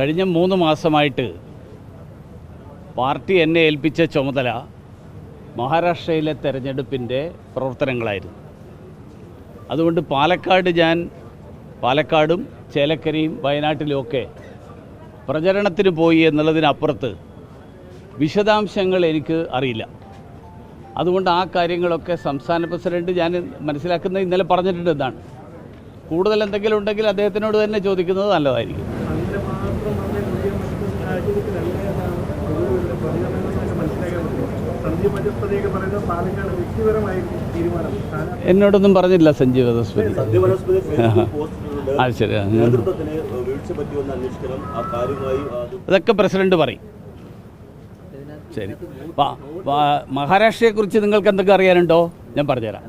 കഴിഞ്ഞ മൂന്ന് മാസമായിട്ട് പാർട്ടി എന്നെ ഏൽപ്പിച്ച ചുമതല മഹാരാഷ്ട്രയിലെ തെരഞ്ഞെടുപ്പിന്റെ പ്രവർത്തനങ്ങളായിരുന്നു. അതുകൊണ്ട് പാലക്കാട് ഞാൻ പാലക്കാടും ചേലക്കരയും വയനാട്ടിലുമൊക്കെ പ്രചരണത്തിന് പോയി എന്നുള്ളതിനപ്പുറത്ത് വിശദാംശങ്ങൾ എനിക്ക് അറിയില്ല. അതുകൊണ്ട് ആ കാര്യങ്ങളൊക്കെ സംസ്ഥാന പ്രസിഡന്റ് ഞാൻ മനസ്സിലാക്കുന്നത് ഇന്നലെ പറഞ്ഞിട്ടുണ്ട് എന്നാണ്. കൂടുതൽ എന്തെങ്കിലും ഉണ്ടെങ്കിൽ അദ്ദേഹത്തിനോട് തന്നെ ചോദിക്കുന്നത് നല്ലതായിരിക്കും. എന്നോടൊന്നും പറഞ്ഞില്ല സഞ്ജീവ് വനസ്പതി അത് ശരി അതൊക്കെ പ്രസിഡന്റ് പറയും. ശരി. മഹാരാഷ്ട്രയെക്കുറിച്ച് നിങ്ങൾക്ക് എന്തൊക്കെ അറിയാനുണ്ടോ? ഞാൻ പറഞ്ഞുതരാം.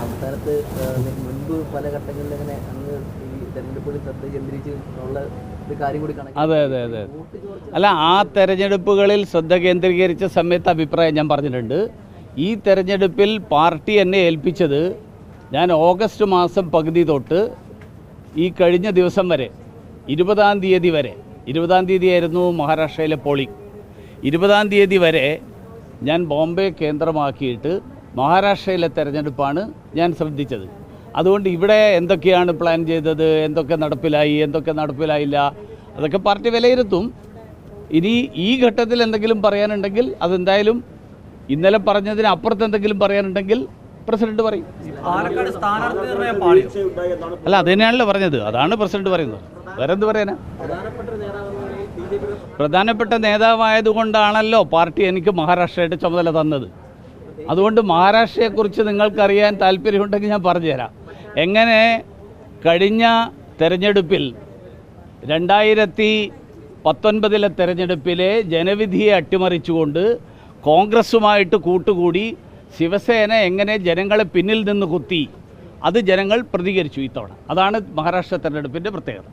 സംസ്ഥാനത്ത് മുൻപ് പല ഘട്ടങ്ങളിൽ ഇങ്ങനെ അങ്ങ് ഈ തെരഞ്ഞെടുപ്പുകളിൽ ശ്രദ്ധ കേന്ദ്രീകരിച്ച് ഉള്ള അതെ അതെ അതെ. അല്ല ആ തെരഞ്ഞെടുപ്പുകളിൽ ശ്രദ്ധ കേന്ദ്രീകരിച്ച സമയത്ത് അഭിപ്രായം ഞാൻ പറഞ്ഞിട്ടുണ്ട്. ഈ തെരഞ്ഞെടുപ്പിൽ പാർട്ടി എന്നെ ഏൽപ്പിച്ചത് ഞാൻ ഓഗസ്റ്റ് മാസം പകുതി തൊട്ട് ഈ കഴിഞ്ഞ ദിവസം വരെ ഇരുപതാം തീയതി വരെ ഇരുപതാം തീയതി ആയിരുന്നു മഹാരാഷ്ട്രയിലെ പോളിംഗ്. ഇരുപതാം തീയതി വരെ ഞാൻ ബോംബെ കേന്ദ്രമാക്കിയിട്ട് മഹാരാഷ്ട്രയിലെ തെരഞ്ഞെടുപ്പാണ് ഞാൻ ശ്രദ്ധിച്ചത്. അതുകൊണ്ട് ഇവിടെ എന്തൊക്കെയാണ് പ്ലാൻ ചെയ്തത്? എന്തൊക്കെ നടപ്പിലായി? എന്തൊക്കെ നടപ്പിലായില്ല? അതൊക്കെ പാർട്ടി വിലയിരുത്തും. ഇനി ഈ ഘട്ടത്തിൽ എന്തെങ്കിലും പറയാനുണ്ടെങ്കിൽ അതെന്തായാലും ഇന്നലെ പറഞ്ഞതിന് അപ്പുറത്ത് എന്തെങ്കിലും പറയാനുണ്ടെങ്കിൽ പ്രസിഡന്റ് പറയും. അല്ല അത് തന്നെയാണല്ലോ പറഞ്ഞത്. അതാണ് പ്രസിഡന്റ് പറയുന്നത്. വേറെ എന്ത് പറയാനാ? പ്രധാനപ്പെട്ട നേതാവായതുകൊണ്ടാണല്ലോ പാർട്ടി എനിക്ക് മഹാരാഷ്ട്രയുടെ ചുമതല തന്നത്. അതുകൊണ്ട് മഹാരാഷ്ട്രയെക്കുറിച്ച് നിങ്ങൾക്കറിയാൻ താല്പര്യമുണ്ടെങ്കിൽ ഞാൻ പറഞ്ഞുതരാം. എങ്ങനെ കഴിഞ്ഞ തെരഞ്ഞെടുപ്പിൽ രണ്ടായിരത്തി പത്തൊൻപതിലെ തെരഞ്ഞെടുപ്പിലെ ജനവിധിയെ അട്ടിമറിച്ചുകൊണ്ട് കോൺഗ്രസ്സുമായിട്ട് കൂട്ടുകൂടി ശിവസേന എങ്ങനെ ജനങ്ങളെ പിന്നിൽ നിന്ന് കുത്തി അത് ജനങ്ങൾ പ്രതികരിച്ചു ഇത്തവണ. അതാണ് മഹാരാഷ്ട്ര തെരഞ്ഞെടുപ്പിന്റെ പ്രത്യേകത.